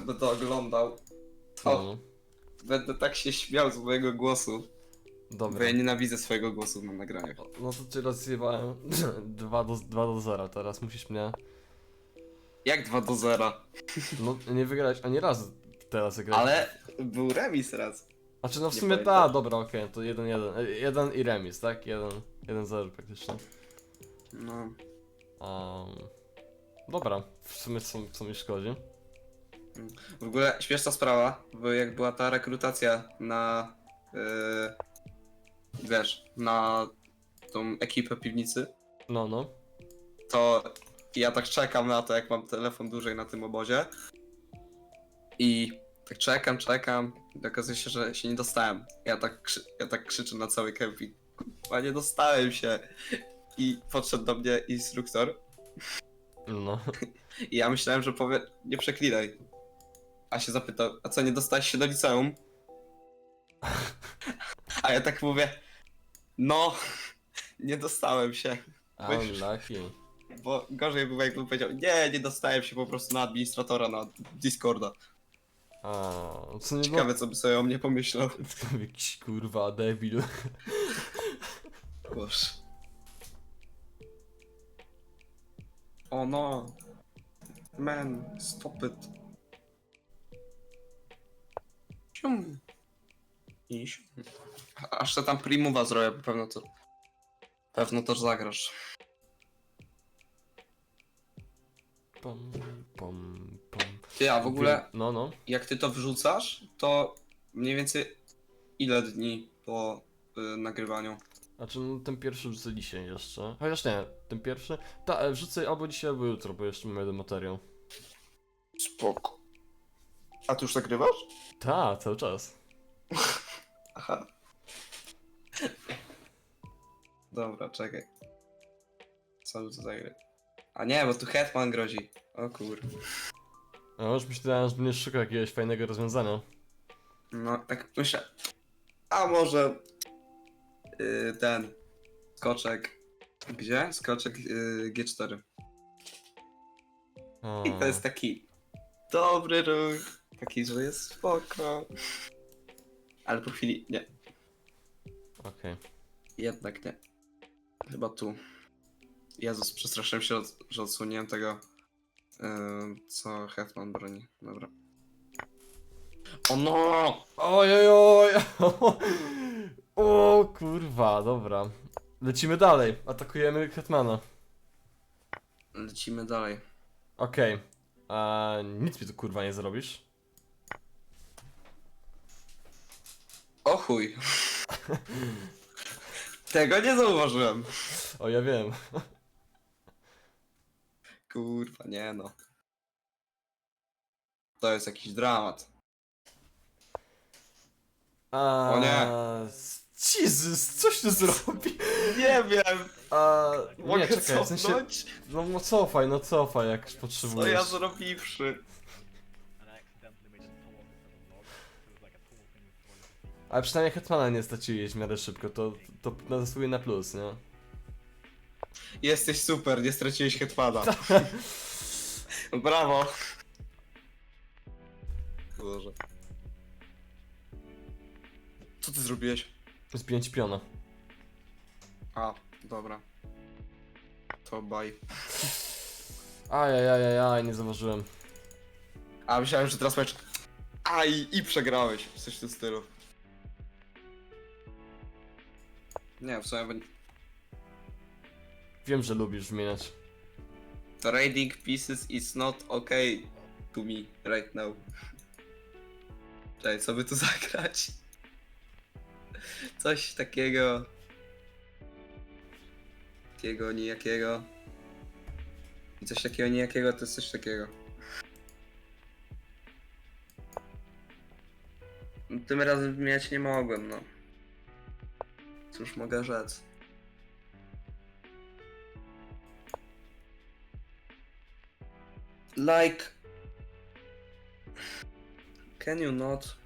to będę oglądał, No, O. no. będę tak się śmiał z mojego głosu, Dobra. bo ja nienawidzę swojego głosu na nagraniach. No to cię rozjebałem 2 do, 2 do 0, teraz musisz mnie... Jak 2 do 0? No nie wygrać ani raz teraz wygrać. Ale był remis raz. Znaczy no w nie sumie pamiętam. ta, dobra, okej, to 1-1. E, 1 i remis, tak? 1-0 praktycznie. No. Um, dobra, w sumie co, co mi szkodzi. W ogóle śmieszna sprawa, bo jak była ta rekrutacja na. Yy, wiesz, na tą ekipę piwnicy, No, no. to ja tak czekam na to, jak mam telefon dłużej na tym obozie. I tak czekam, czekam. I okazuje się, że się nie dostałem. Ja tak, krzy ja tak krzyczę na cały kemping. A nie dostałem się. I podszedł do mnie instruktor. No. I ja myślałem, że powie, nie przeklinaj. A się zapytał, a co, nie dostałeś się do liceum? A ja tak mówię, no, nie dostałem się. Unlucky. Bo gorzej było, jakbym powiedział, nie, nie dostałem się po prostu na administratora na Discorda. A, co nie Ciekawe, co by sobie o mnie pomyślał. Jakiś kurwa debil. Boże. O no. Man, stop it. Sium. I sium. Aż to tam primuwa zrobię, bo pewno to... Pewno to zagrasz. Pom, pom, pom. Ty, a w ogóle, No, no. jak ty to wrzucasz, to mniej więcej ile dni po y, nagrywaniu? Znaczy, no, ten pierwszy wrzucę dzisiaj jeszcze. Chociaż nie, ten pierwszy. Ta, e, wrzucę albo dzisiaj, albo jutro, bo jeszcze mam jeden materiał. Spoko. A ty już nagrywasz? Ta, cały czas. Aha. Dobra, czekaj. Co tu zagrać? A nie, bo tu Hetman grozi. O kur... A już myślałem, że będziesz szukał jakiegoś fajnego rozwiązania. No, tak myślę. A może... Yy, ten... Skoczek... Gdzie? Skoczek yy, G4. O, I to jest taki... Dobry ruch. Taki, że jest spoko. Ale po chwili... Nie. Okej. Jednak nie. Chyba tu. Jezus, przestraszyłem się, od- że odsłoniłem tego, co Hetman broni. Dobra. O no! Ojojoj! O kurwa, dobra. Lecimy dalej. Atakujemy Hetmana. Lecimy dalej. Okej. A Nic mi tu kurwa nie zrobisz. O chuj! Tego nie zauważyłem. O, ja wiem. Kurwa, nie no. To jest jakiś dramat. A... O nie. Jezus, coś tu zrobi? Nie wiem! A... Nie, czekaj, w sensie... No, no cofaj, no cofaj, jak Co ja potrzebujesz. zrobiwszy? Ale przynajmniej Hetmana nie straciłeś w miarę szybko, to, to, to zasługuje na plus, nie? Jesteś super, nie straciłeś Hetmana. Brawo! Boże. Co ty zrobiłeś? Zbiję ci piona. A, dobra. To baj. Ajajajajaj, nie zauważyłem. A myślałem, że teraz mecz. A i, i przegrałeś. Coś w tym stylu. Nie, w sumie Wiem, że lubisz wymieniać. Trading pieces is not okay to me right now. Czekaj, co by tu zagrać? Coś takiego. Takiego, nijakiego. I coś takiego, nijakiego to jest coś takiego. No, Tym razem wymieniać nie mogłem, no. Cóż mogę rzec? Like. Can you not?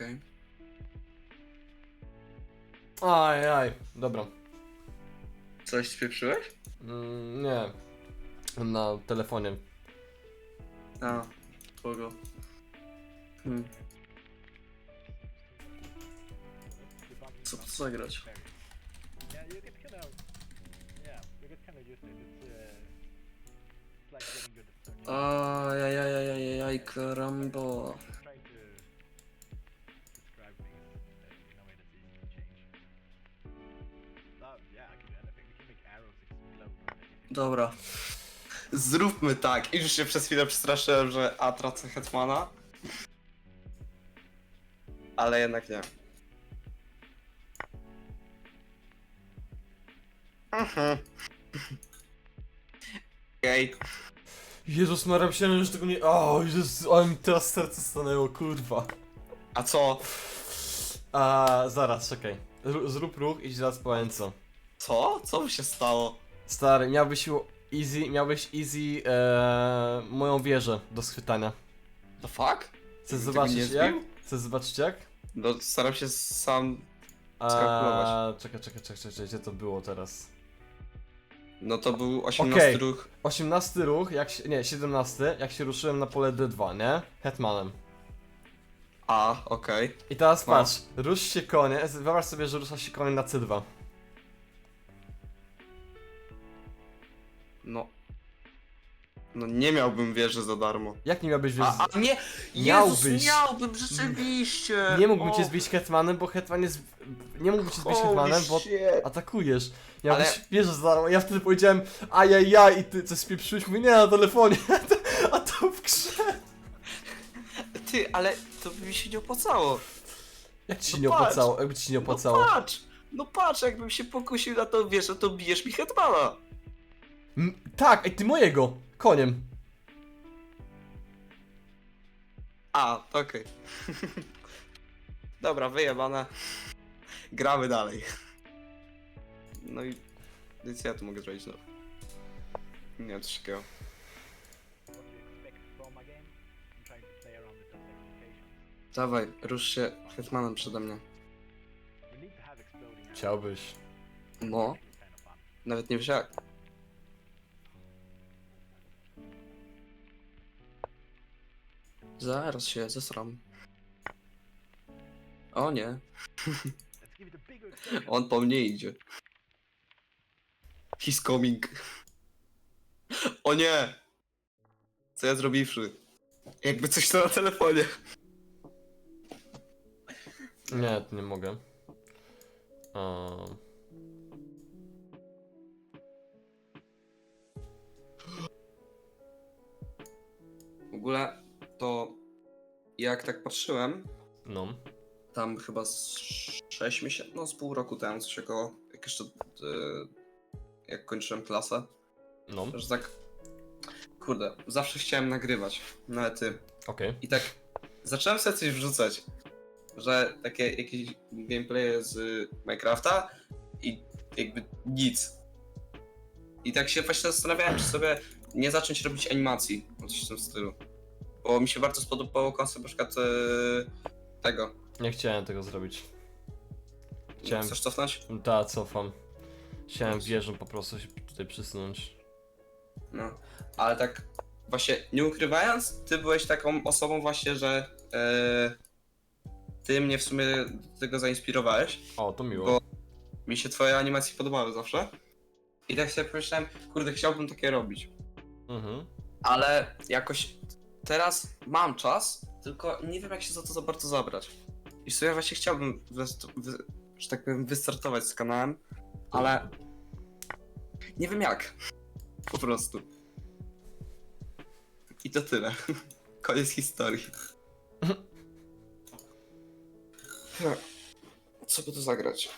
Okej. Aj, aj, dobra. Coś spieprzyłeś? Mm, nie. Na telefonie. A, kogo? Hmm. Co tu zagrać? Yeah, you get kind of, yeah, you get kind of used to it. It's, uh, it's like getting good at certain. Ajajajajajaj, karambo. Dobra. Zróbmy tak. I już się przez chwilę przestraszyłem, że A tracę Hetmana. Ale jednak nie. Mhm. Okej. Jezus Maria, myślałem, że tego nie... O, Jezus, ale mi teraz serce stanęło, kurwa. A co? A, zaraz, czekaj. Zrób- Zrób ruch i zaraz powiem co. Co? Co by się stało? Stary, miałbyś u- easy, miałbyś easy e, moją wieżę do schwytania. The fuck? Chcesz zobaczyć nie jak? zbił? Chcesz zobaczyć jak? No, staram się sam. Skalkulować. czekaj, czekaj, czekaj, czekaj, gdzie to było teraz? No to był 18 Okej. ruch. 18 ruch, jak się, nie, 17, jak się ruszyłem na pole D2, nie? Hetmanem. A, okej. I teraz No. patrz, rusz się konie, wyobraź sobie, że rusza się konie na C2. No nie miałbym wieży za darmo. Jak nie miałbyś wiesz... A, a nie! Miałbyś. Jezus, miałbym, rzeczywiście! Nie mógłby O, cię zbić Hetmanem, bo Hetman jest... Nie mógłby cię zbić holy Hetmanem, bo shit. atakujesz. Miałbyś Ale- wieżę za darmo. Ja wtedy powiedziałem ajajaj i ty coś spieprzyłeś, mówię nie na telefonie, a to w grze. Ty, ale to by mi się nie opłacało. Jak ci się No nie patrz. opłacało? Jakby ci się nie opłacało? No patrz! No patrz, jakbym się pokusił na tą wieżę, to bijesz mi Hetmana. M- tak, ej ty mojego! Koniem. A, okej. Dobra, wyjebane. Gramy dalej. No i... Więc ja tu mogę zrobić, no. Nie wiem, coś takiego. What do you expect from a game? I'm trying to play around with those expectations. Dawaj, rusz się Hetmanem przede mnie. We need to have exploding arrows. Chciałbyś. No, Make it kind of fun. nawet nie wiesz jak. Zaraz się zesram. O nie, on po mnie idzie. He's coming. O nie! Co ja zrobiwszy? Jakby coś to na telefonie. Nie, nie mogę. Um, W ogóle to jak tak patrzyłem, no. tam chyba z 6 miesięcy, no z pół roku temu, coś około, jak jeszcze, e, jak kończyłem klasę, No, że tak, kurde, zawsze chciałem nagrywać, nawet ty. okej. I tak zacząłem sobie coś wrzucać, że takie jakieś gameplaye z Minecrafta i jakby nic. I tak się właśnie zastanawiałem, czy sobie nie zacząć robić animacji, coś w tym stylu. Bo mi się bardzo spodobało koncept na przykład e, tego. Nie chciałem tego zrobić. Chciałem... Chcesz cofnąć? Da, cofam. Chciałem wieżą po prostu się tutaj przysunąć. No. Ale tak właśnie nie ukrywając, ty byłeś taką osobą właśnie, że e, ty mnie w sumie do tego zainspirowałeś. O, to miło. Bo- Mi się twoje animacje podobały zawsze. I tak sobie pomyślałem, kurde, chciałbym takie robić. Mhm. Ale jakoś teraz mam czas, tylko nie wiem jak się za to za bardzo zabrać. I w właśnie chciałbym, wys- wy, że tak powiem, wystartować z kanałem, ale nie wiem jak. Po prostu. I to tyle. Koniec historii. Co by tu zagrać?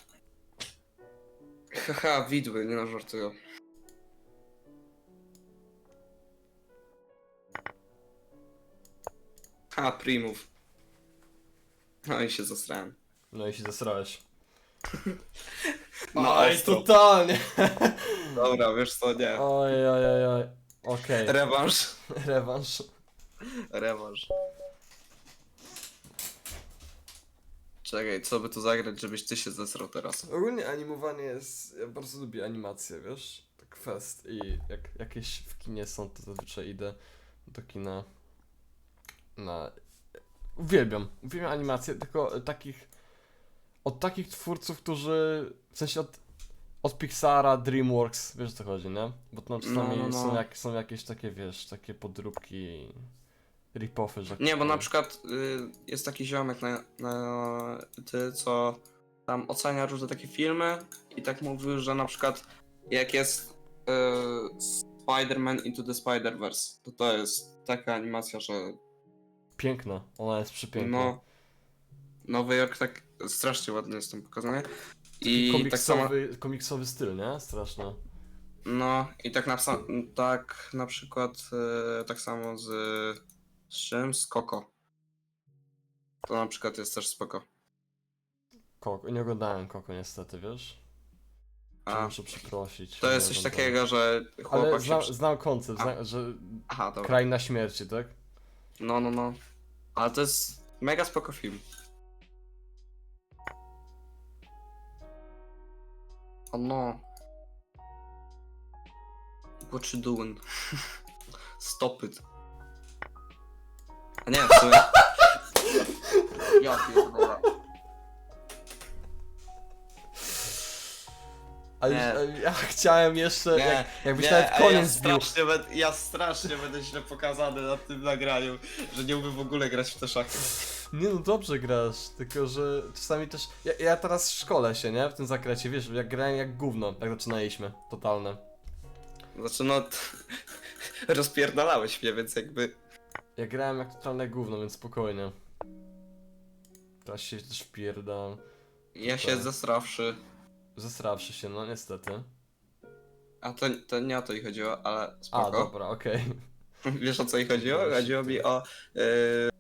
Haha, widły, nie no żartuję. Ha, primów. No i się zasrałem. No i się zesrałeś. No, Oj, ostro. totalnie! Dobra, wiesz co, nie. Oj, oj, oj, oj. Okej, Rewanż. rewanż. Rewanż. Czekaj, co by tu zagrać, żebyś ty się zesrał teraz? Ogólnie animowanie jest. Ja bardzo lubię animacje, wiesz? Tak fest. I jak jakieś w kinie są, to zazwyczaj idę do kina Uwielbiam. Uwielbiam animacje, tylko takich. Od takich twórców, którzy. W sensie od. Od Pixara, Dreamworks, wiesz o co chodzi, nie? Bo tam czasami No, no, no. Są, jak, są jakieś takie, wiesz, takie podróbki, rip-offy, że... Nie, bo na przykład y, jest taki ziomek na, na ty, co tam ocenia różne takie filmy i tak mówił, że na przykład jak jest y, Spider-Man Into the Spider-Verse, to to jest taka animacja, że Piękna, ona jest przepiękna. no Nowy Jork tak strasznie ładnie jest tam pokazany. I I tak samo, komiksowy, komiksowy styl, nie? Straszny. no i tak na, psa- tak na przykład y, tak samo z, z czym? Z Koko. To na przykład jest też spoko. Koko, nie oglądałem Koko niestety, wiesz? A, Muszę przeprosić. To nie jest coś oglądałem. takiego, że Ale chłopak się... znam, przy- znam koncept, zna, że Aha, dobra. kraina śmierci, tak? No, no, no. Ale to jest mega spoko film. O no. What you doing? Stop it. A nie, w sumie... Ja pierdolę. Ale Nie. e, ja chciałem jeszcze, Nie, jak, jakbyś nawet a koniec ja strasznie, ja strasznie będę źle pokazany na tym nagraniu, że nie umiem w ogóle grać w te szachy. Nie no, dobrze grasz, tylko że czasami też... Ja, ja teraz szkole się, nie? W tym zakresie, wiesz, jak grałem jak gówno, jak zaczynaliśmy, totalne. Znaczy no, rozpierdalałeś mnie, więc jakby... Ja grałem jak totalne gówno, więc spokojnie. Teraz się też wpierdam. Ja się Tak. zesrawszy. Zestrawszy się, no niestety. A to, to nie o to i chodziło, ale A, spoko. dobra, okej. Wiesz o co i chodziło? Chodziło mi o yy,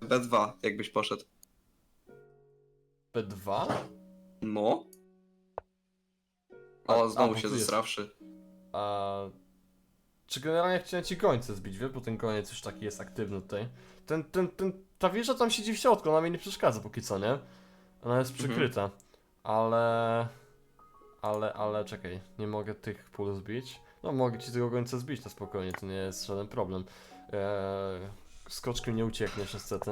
B2, jakbyś poszedł. P2? No. A- O, a, znowu bo się tu jest. zesrawszy. A... Czy generalnie chciałem ci gońce zbić, wie? Bo ten goniec już taki jest aktywny tutaj. Ten, ten, ten, ta wieża tam siedzi w środku, ona mi nie przeszkadza póki co, nie? Ona jest Mhm. przykryta. Ale... Ale, ale, czekaj, nie mogę tych pól zbić. No, mogę ci tego gońca zbić na spokojnie, to nie jest żaden problem. Eee, skoczkiem nie uciekniesz niestety.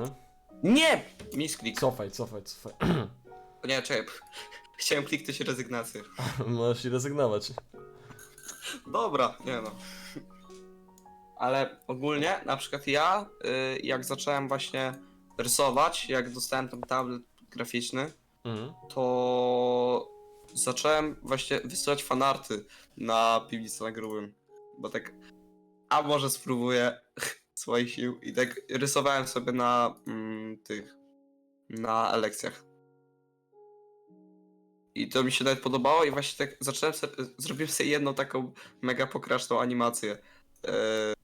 Nie! Misklik. Cofaj, cofaj, cofaj. Nie, czekaj. Chciałem kliknąć rezygnację. Możesz i rezygnować. Dobra, nie no. Ale ogólnie, na przykład ja, y, jak zacząłem właśnie rysować, jak dostałem ten tablet graficzny, Mhm. to zacząłem właśnie wysyłać fanarty na piwnicę na grubym. Bo tak, a może spróbuję swoich sił i tak rysowałem sobie na mm, tych, na lekcjach. I to mi się nawet podobało i właśnie tak zacząłem sobie, zrobiłem sobie jedną taką mega pokraczną animację. E,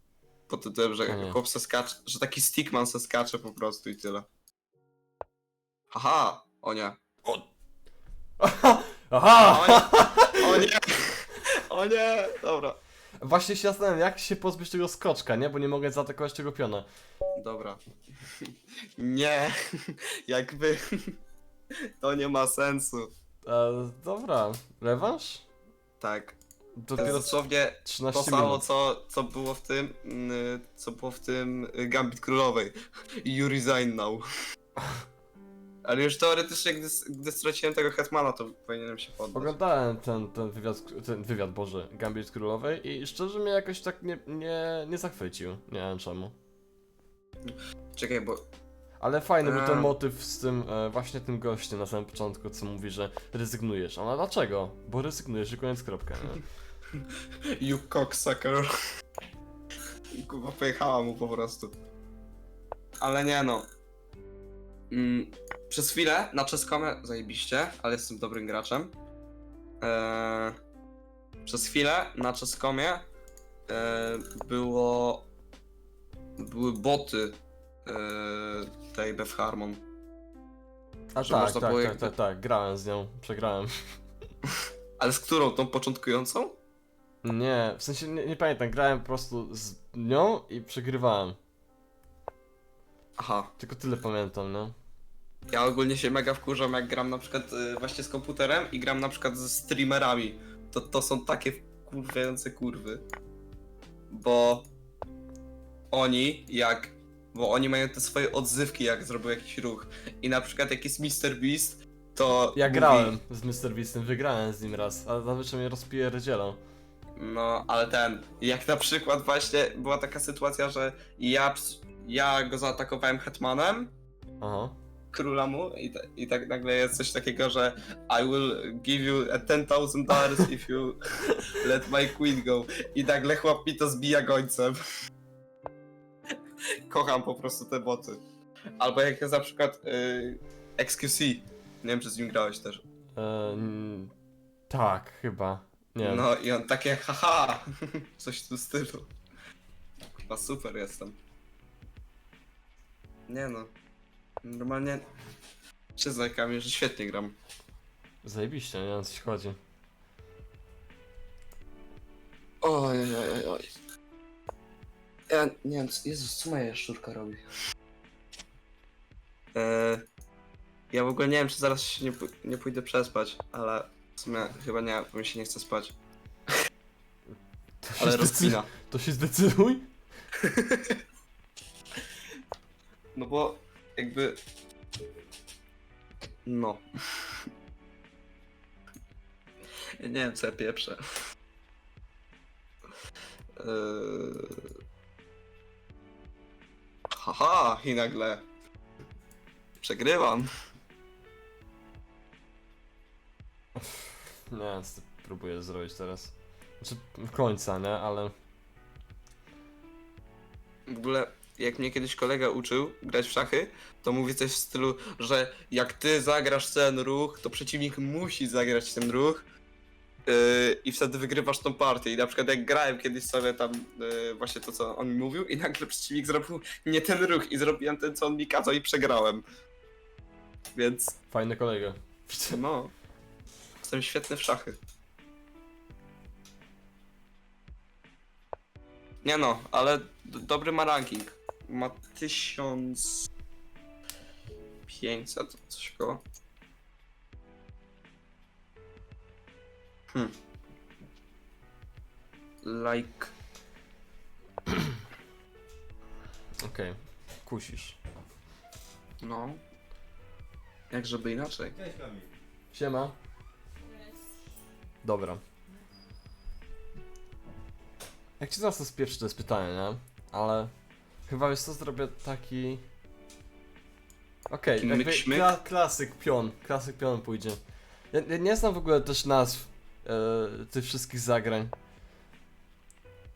pod tytułem, że nie. chłop se skacze, że taki stickman se skacze po prostu i tyle. Haha, o nie. Aha! O nie! O nie! O nie! Dobra. Właśnie się zastanawiam, jak się pozbyć tego skoczka, nie? Bo nie mogę zaatakować tego piona. Dobra. Nie. Jakby. To nie ma sensu. E, dobra, rewanż? Tak. To Dopiero jest dosłownie 13 to samo, minut. co, co było w tym. mm, Co było w tym y, Gambit Królowej. You resign now. Ale już teoretycznie, gdy, gdy straciłem tego Hetmana, to powinienem się poddać. Oglądałem ten, ten wywiad, ten wywiad, Boże, Gambit Królowej i szczerze mnie jakoś tak nie, nie, nie zachwycił. Nie wiem czemu. Czekaj, bo. Ale fajny był ten motyw z tym, e, właśnie tym gościem na samym początku, co mówi, że rezygnujesz. A dlaczego? Bo rezygnujesz i koniec kropka, nie? You cocksucker. I Kuba pojechała mu po prostu. Ale nie no. Mm, przez chwilę na czeskomie zajebiście, ale jestem dobrym graczem. Eee, przez chwilę na czeskomie eee, było były boty eee, tej Beth Harmon. A Że tak, można tak, było tak, jakby- tak, tak, grałem z nią, przegrałem. Ale z którą? Tą początkującą? Nie, w sensie nie, nie pamiętam, grałem po prostu z nią i przegrywałem. Aha. Tylko tyle pamiętam, no. Ja ogólnie się mega wkurzam, jak gram na przykład y, właśnie z komputerem i gram na przykład ze streamerami. To, to są takie wkurwiające kurwy. Bo oni, jak. Bo oni mają te swoje odzywki, jak zrobił jakiś ruch. I na przykład jak jest Mr. Beast, to. Ja mówi- grałem z Mr. Beastem, wygrałem z nim raz, ale nawet mnie rozpierdzielał. No, ale ten, jak na przykład właśnie była taka sytuacja, że ja, ps- ja go zaatakowałem Hetmanem, Aha. króla mu i, ta, i tak nagle jest coś takiego, że I will give you a 10,000 dollars if you let my queen go. I nagle chłop mi to zbija gońcem. Kocham po prostu te boty. Albo jak jest na przykład y, XQC. Nie wiem, czy z nim grałeś też. Tak, chyba. Nie wiem. No i on takie haha, coś w tym stylu. Chyba super jestem. Nie no. Normalnie przyznaj Kamil, że świetnie gram. Zajebiście, nie wiem o co ci chodzi. Oj, oj, oj, oj. Ja nie wiem, co- Jezus, co moja jaszczurka robi? Eee, ja w ogóle nie wiem, czy zaraz się nie, pój- nie pójdę przespać, ale w sumie chyba nie, bo mi się nie chce spać. To się, Ale zdecy- rozpina. to się zdecyduj. No bo jakby. No. Ja nie wiem co ja pieprzę. Eee... Haha, i nagle. Przegrywam. Nie wiem, co ty próbujesz zrobić teraz. Znaczy, końca, nie? Ale... W ogóle, jak mnie kiedyś kolega uczył grać w szachy, to mówi coś w stylu, że jak ty zagrasz ten ruch, to przeciwnik musi zagrać ten ruch yy, i wtedy wygrywasz tą partię. I na przykład jak grałem kiedyś sobie tam yy, właśnie to, co on mi mówił i nagle przeciwnik zrobił nie ten ruch i zrobiłem ten, co on mi kazał i przegrałem. Więc, Fajny kolega. no, jestem świetny w szachy. Nie no, ale d- dobry ma ranking. Ma 1500, coś koło. Hmm. Like. Okej, kusisz. No. Jak żeby inaczej. Siema. Dobra. Jak ci zaraz to spieprzyć, to jest pytanie, nie? Ale chyba wiesz co, zrobię taki... Okej, Taki jakby myk-śmyk? kla klasyk pion, klasyk pion pójdzie. Ja, ja nie znam w ogóle też nazw e, tych wszystkich zagrań.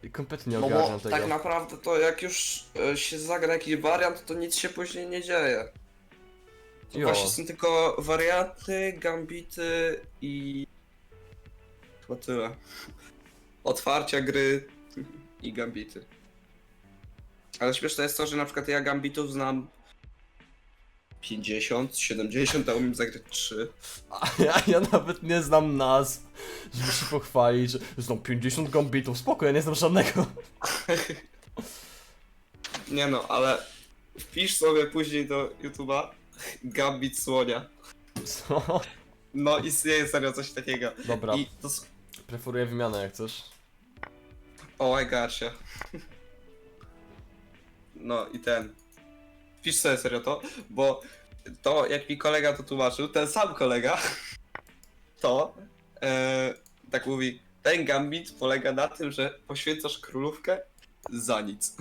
I kompletnie nie No ogarniam bo tego. tak naprawdę to jak już e, się zagra jakiś wariant, to nic się później nie dzieje. To Jo. właśnie są tylko warianty, gambity i... Chyba tyle. Otwarcia gry i gambity. Ale śmieszne jest to, że na przykład ja gambitów znam 50, 70, a umiem zagrać 3. A ja, ja nawet nie znam nazw, żeby się pochwalić, że znam 50 gambitów, spoko, ja nie znam żadnego. Nie no, ale wpisz sobie później do YouTube'a Gambit Słonia. Co? No istnieje serio coś takiego. Dobra, I to... s- preferuję wymianę jak chcesz. O, I gotcha. No i ten. Wpisz sobie serio to, bo to jak mi kolega to tłumaczył, ten sam kolega, to e, tak mówi, ten gambit polega na tym, że poświęcasz królówkę za nic.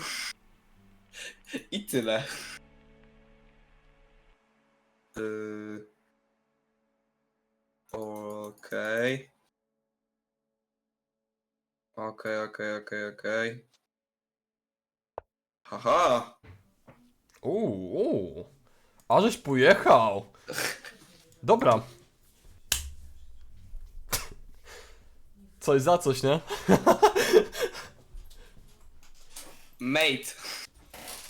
I tyle. Yy... Okej. Okej, okej, okej, okej. Haha! Uuu, uuu. A żeś pojechał. Dobra. Coś za coś, nie? Mate!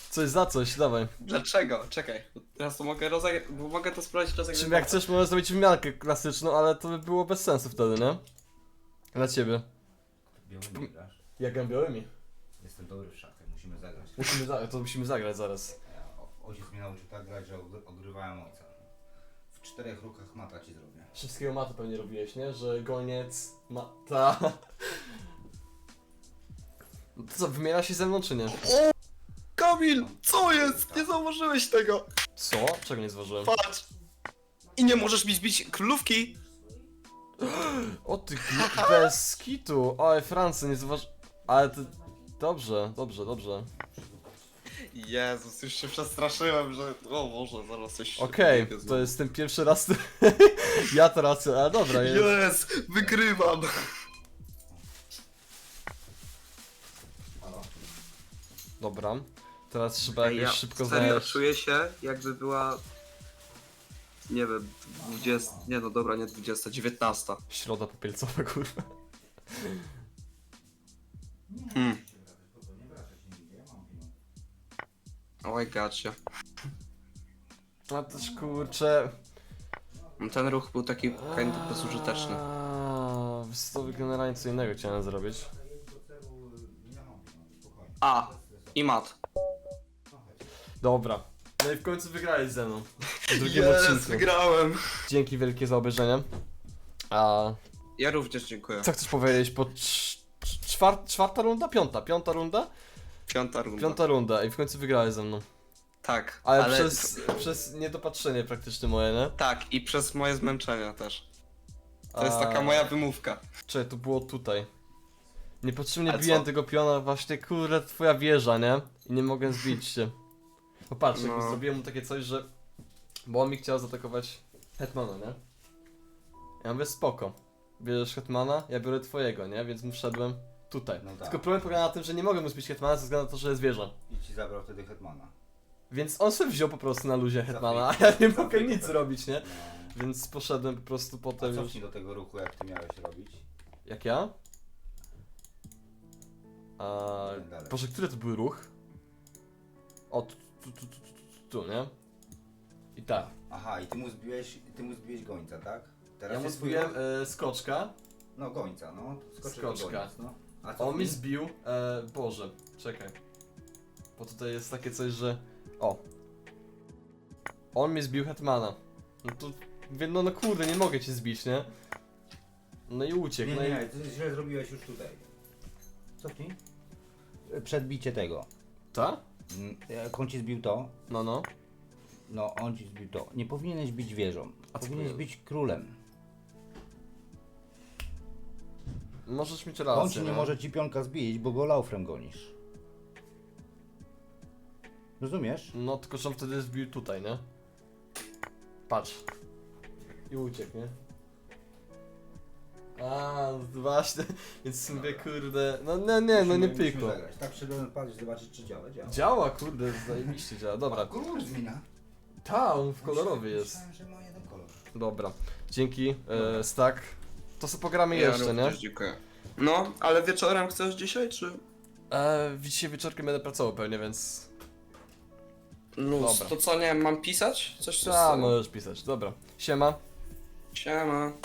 Coś za coś, dawaj. Dlaczego? Czekaj, teraz to mogę rozegrać, bo mogę to sprawdzić rozegrać. Czym jak chcesz, możesz zrobić wymiankę klasyczną, ale to by było bez sensu wtedy, nie? Dla ciebie. Białymi grasz? Jak białymi? Jestem dobry w musimy zagrać. Musimy za- to musimy zagrać zaraz. Ja, o- ojciec mnie nauczył tak grać, że ogry- ogrywałem ojca. czterech rukach mata ci zrobię. Wszystkiego mata pewnie robiłeś, nie? Że goniec, mata... No to co, wymienia się ze mną czy nie? Kamil, co jest? Nie zauważyłeś tego. Co? Czego nie zważyłem? Patrz. I nie możesz mi zbić królówki. O ty gl- bez kitu! Oj, Francy, nie zważ... Ale ty... Dobrze, dobrze, dobrze. Jezus, już się przestraszyłem, że... O Boże, zaraz coś... Okej, to jest ten pierwszy raz... ja teraz, ale dobra, jest. Jest, wygrywam. Dobra. Teraz trzeba Ej, jakoś ja szybko serio znaleźć... czuję się, jakby była... Nie wiem, 20... Nie no dobra, nie 20, 19. Środa popielcowa, kurwa. Hmm. Oj, gacie. A też kurczę... Ten ruch był taki kind of bezużyteczny. Aaa, wiesz co, generalnie co innego chciałem zrobić. A, i mat. Dobra. No i w końcu wygrałeś ze mną. W drugim odcinku. wygrałem. Dzięki wielkie za obejrzenie. A Ja również dziękuję. co chcesz powiedzieć po cz- cz- czwar czwarta runda? Piąta, piąta runda? Piąta runda. Piąta runda i w końcu wygrałeś ze mną. Tak, Ale, ale... przez, przez niedopatrzenie praktycznie moje, nie? Tak, i przez moje zmęczenia też. To jest taka moja wymówka. Czekaj, to było tutaj. Niepotrzebnie A biłem co? tego piona, właśnie kurde twoja wieża, nie? I nie mogłem zbić się. Popatrz, jakby No. zrobiłem mu takie coś, że... Bo on mi chciał zaatakować Hetmana, nie? Ja mówię spoko. Bierzesz Hetmana, ja biorę twojego, nie? Więc mu wszedłem tutaj. No tak. Tylko problem polega na tym, że nie mogę mu zbić Hetmana ze względu na to, że jest wieża. I ci zabrał wtedy Hetmana. Więc on sobie wziął po prostu na luzie Hetmana, a ja nie mogę nic zrobić, nie? No. Więc poszedłem po prostu potem już... cofnij do tego ruchu, jak ty miałeś robić. Jak ja? A, Dalej. Boże, który to był ruch? O, tu, tu, tu, tu, tu, tu, tu nie? I tak. Aha, i ty mu zbiłeś, ty mu zbiłeś gońca, tak? Teraz Ja mu jest twój zbiłem ruch? e, skoczka, No gońca, no. Skoczka. Goniec, no. A on cofnij. mi zbił, e, Boże, czekaj. Bo tutaj jest takie coś, że... O. On mi zbił Hetmana. No to, mówię, no, no kurde, nie mogę cię zbić, nie? No i uciekł, Nie, no nie, i... nie, ty źle zrobiłeś już tutaj. Cofnij. Przedbicie tego. Ta? Mm, Jak on ci zbił to, No, no. no on ci zbił to. Nie powinieneś być wieżą. A co Powinieneś powinien? być królem. Możesz mieć rację, On ci nie no. może ci pionka zbić, bo go laufrem gonisz. Rozumiesz? No, tylko że on wtedy zbił tutaj, nie? Patrz. I uciekł, nie? A, no właśnie, więc mówię, kurde, no nie, nie, no nie Musimy- musimy pykło. zagrać. Tak przyglądać, patrzeć, zobaczyć czy działa. Działa. Działa, kurde, zajebiście działa, dobra. Zmienia. Ta, on w kolorowy jest. Myślałem, że ma jeden kolor. Dobra, dzięki, e, Stack. To co pogramy Ja jeszcze, nie? również dziękuję. No, ale wieczorem chcesz dzisiaj, czy... E, dzisiaj wieczorkiem będę pracował pewnie, więc... Luz. Dobra. To co, nie wiem, mam pisać? Coś Ta, możesz pisać, dobra. Siema. Siema.